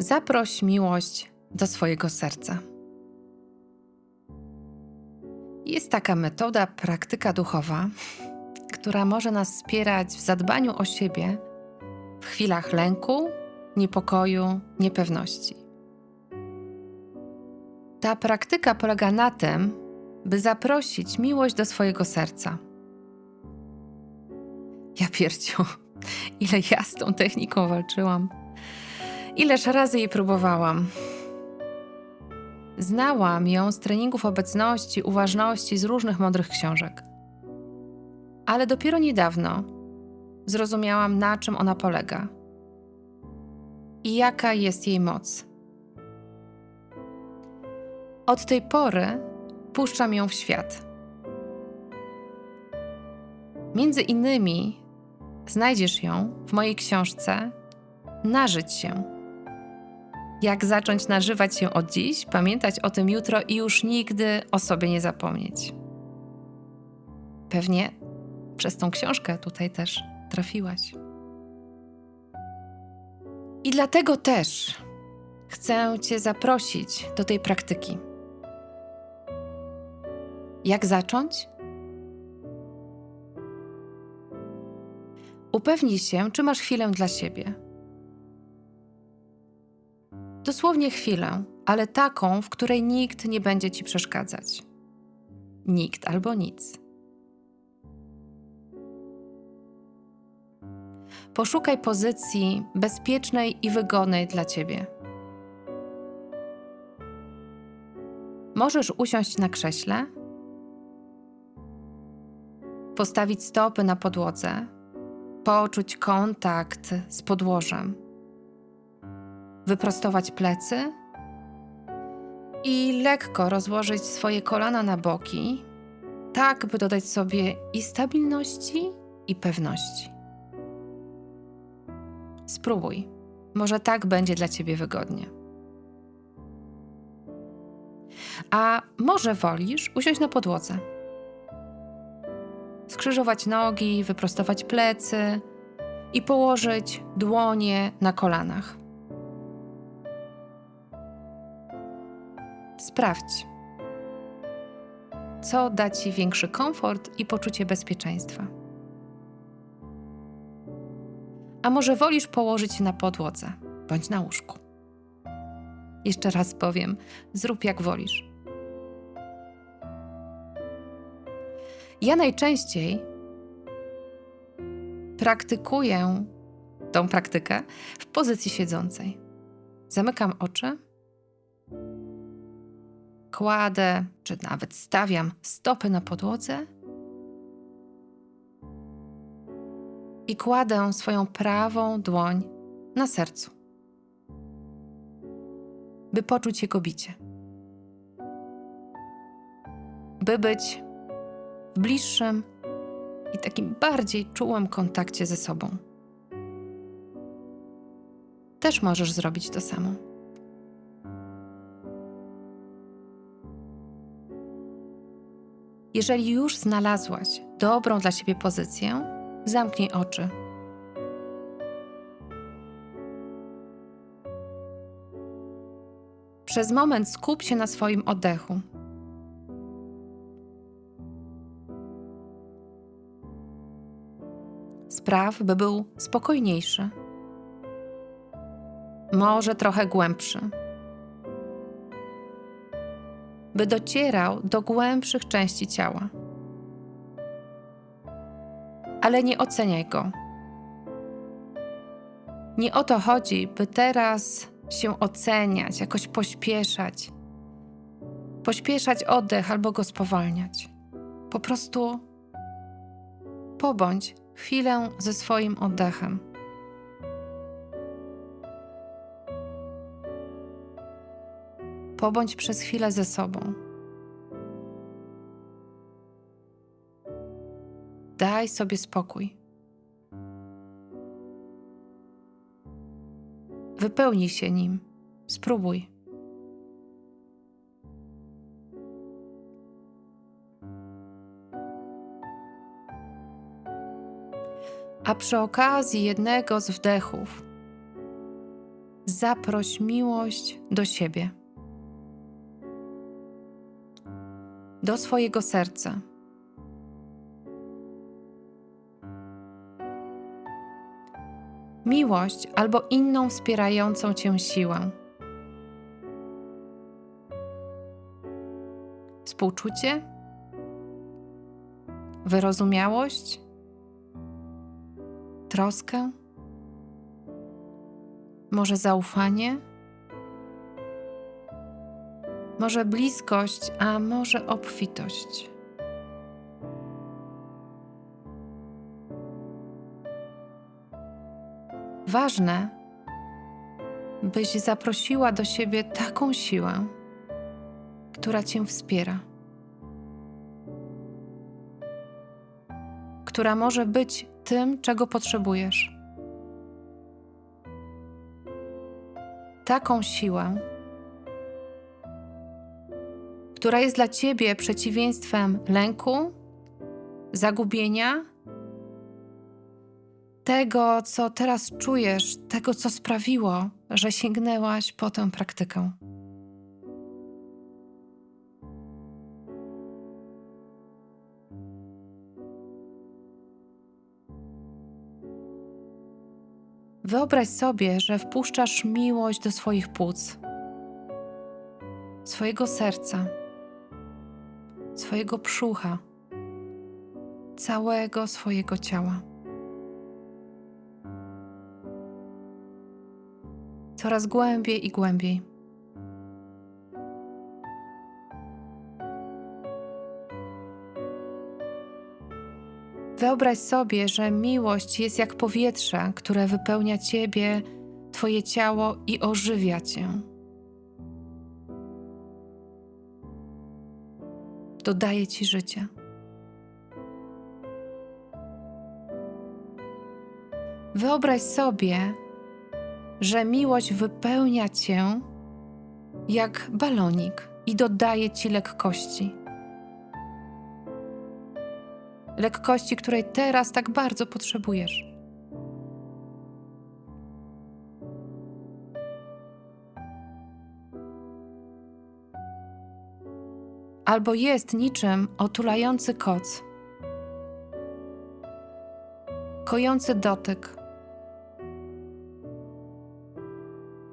Zaproś miłość do swojego serca. Jest taka metoda, praktyka duchowa, która może nas wspierać w zadbaniu o siebie w chwilach lęku, niepokoju, niepewności. Ta praktyka polega na tym, by zaprosić miłość do swojego serca. Ja pierdziu, ile ja z tą techniką walczyłam. Ileż razy jej próbowałam. Znałam ją z treningów obecności, uważności, z różnych mądrych książek. Ale dopiero niedawno zrozumiałam, na czym ona polega i jaka jest jej moc. Od tej pory puszczam ją w świat. Między innymi znajdziesz ją w mojej książce Nażyć się. Jak zacząć nażywać się od dziś, pamiętać o tym jutro i już nigdy o sobie nie zapomnieć. Pewnie przez tą książkę tutaj też trafiłaś. I dlatego też chcę Cię zaprosić do tej praktyki. Jak zacząć? Upewnij się, czy masz chwilę dla siebie. Dosłownie chwilę, ale taką, w której nikt nie będzie ci przeszkadzać. Nikt albo nic. Poszukaj pozycji bezpiecznej i wygodnej dla ciebie. Możesz usiąść na krześle, postawić stopy na podłodze, poczuć kontakt z podłożem, wyprostować plecy i lekko rozłożyć swoje kolana na boki, tak by dodać sobie i stabilności, i pewności. Spróbuj, może tak będzie dla ciebie wygodnie. A może wolisz usiąść na podłodze? Skrzyżować nogi, wyprostować plecy i położyć dłonie na kolanach. Sprawdź, co da ci większy komfort i poczucie bezpieczeństwa. A może wolisz położyć się na podłodze bądź na łóżku? Jeszcze raz powiem, zrób jak wolisz. Ja najczęściej praktykuję tą praktykę w pozycji siedzącej. Zamykam oczy, kładę, czy nawet stawiam stopy na podłodze i kładę swoją prawą dłoń na sercu, by poczuć jego bicie, by być w bliższym i takim bardziej czułym kontakcie ze sobą. Też możesz zrobić to samo. Jeżeli już znalazłaś dobrą dla siebie pozycję, zamknij oczy. Przez moment skup się na swoim oddechu. Spraw, by był spokojniejszy, może trochę głębszy, by docierał do głębszych części ciała. Ale nie oceniaj go. Nie o to chodzi, by teraz się oceniać, jakoś pośpieszać, pośpieszać oddech albo go spowalniać. Po prostu pobądź chwilę ze swoim oddechem. Pobądź przez chwilę ze sobą. Daj sobie spokój. Wypełnij się nim. Spróbuj. A przy okazji jednego z wdechów zaproś miłość do siebie, do swojego serca. Miłość albo inną wspierającą cię siłę. Współczucie, wyrozumiałość, troskę, może zaufanie, może bliskość, a może obfitość. Ważne, byś zaprosiła do siebie taką siłę, która cię wspiera, która może być tym, czego potrzebujesz. Taką siłę, która jest dla ciebie przeciwieństwem lęku, zagubienia, tego, co teraz czujesz, tego, co sprawiło, że sięgnęłaś po tę praktykę. Wyobraź sobie, że wpuszczasz miłość do swoich płuc, swojego serca, swojego brzucha, całego swojego ciała. Coraz głębiej i głębiej. Wyobraź sobie, że miłość jest jak powietrze, które wypełnia ciebie, twoje ciało i ożywia cię. Dodaje ci życia. Wyobraź sobie, że miłość wypełnia cię jak balonik i dodaje ci lekkości lekkości, której teraz tak bardzo potrzebujesz. Albo jest niczym otulający koc, kojący dotyk,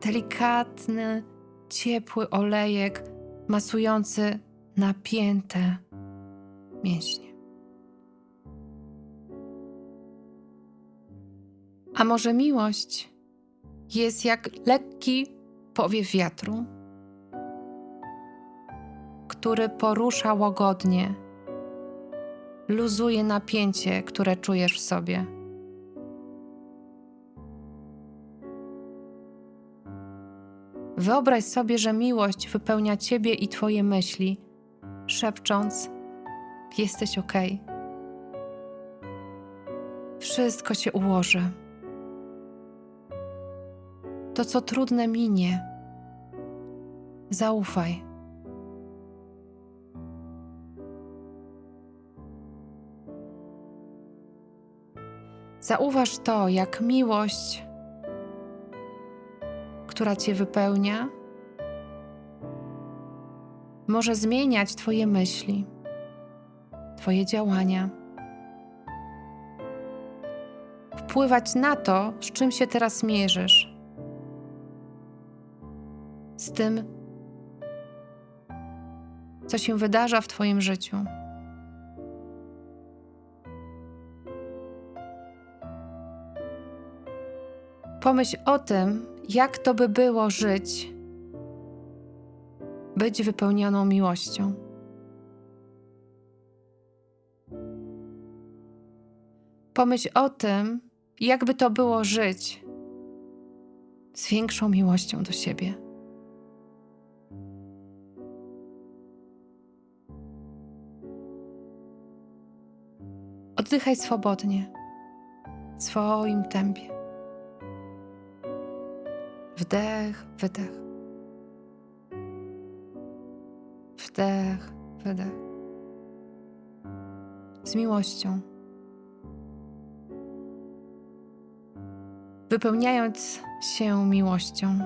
delikatny, ciepły olejek masujący napięte mięśnie. A może miłość jest jak lekki powiew wiatru, który porusza łagodnie, luzuje napięcie, które czujesz w sobie. Wyobraź sobie, że miłość wypełnia ciebie i twoje myśli, szepcząc: Jesteś ok. Wszystko się ułoży to, co trudne, minie. Zaufaj. Zauważ to, jak miłość, która Cię wypełnia, może zmieniać Twoje myśli, Twoje działania, wpływać na to, z czym się teraz mierzysz z tym, co się wydarza w Twoim życiu. Pomyśl o tym, jak to by było żyć, być wypełnioną miłością. Pomyśl o tym, jakby to było żyć z większą miłością do siebie. Oddychaj swobodnie, w swoim tempie. Wdech, wydech. Wdech, wydech. Z miłością. wypełniając się miłością.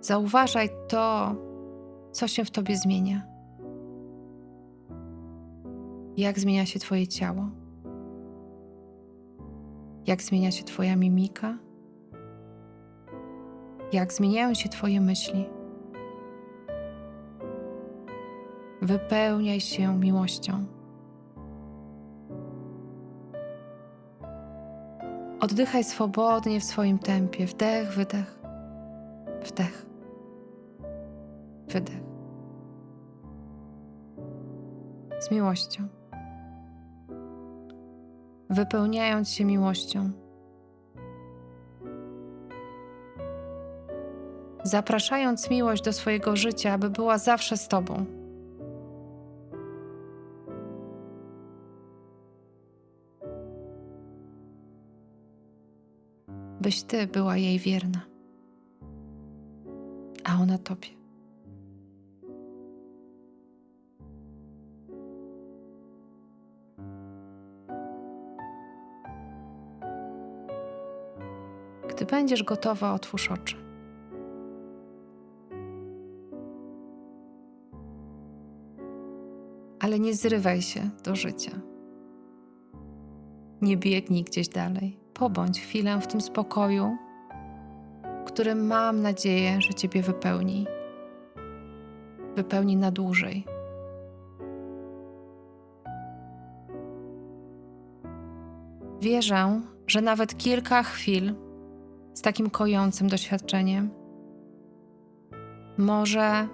Zauważaj to, co się w tobie zmienia. Jak zmienia się Twoje ciało? Jak zmienia się Twoja mimika? Jak zmieniają się Twoje myśli? Wypełniaj się miłością. Oddychaj swobodnie w swoim tempie. Wdech, wydech. Wdech. Wydech. Z miłością. Wypełniając się miłością. Zapraszając miłość do swojego życia, aby była zawsze z Tobą. byś ty była jej wierna, a ona tobie. Gdy będziesz gotowa, otwórz oczy. Ale nie zrywaj się do życia. Nie biegnij gdzieś dalej. Pobądź chwilę w tym spokoju, który mam nadzieję, że Ciebie wypełni. Wypełni na dłużej. Wierzę, że nawet kilka chwil z takim kojącym doświadczeniem. Może,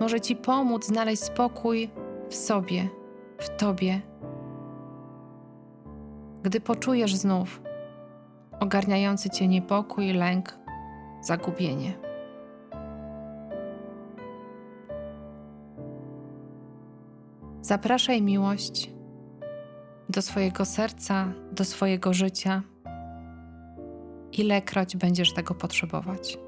może Ci pomóc znaleźć spokój w sobie, w Tobie. Gdy poczujesz znów ogarniający cię niepokój, lęk, zagubienie. Zapraszaj miłość do swojego serca, do swojego życia, ilekroć będziesz tego potrzebować.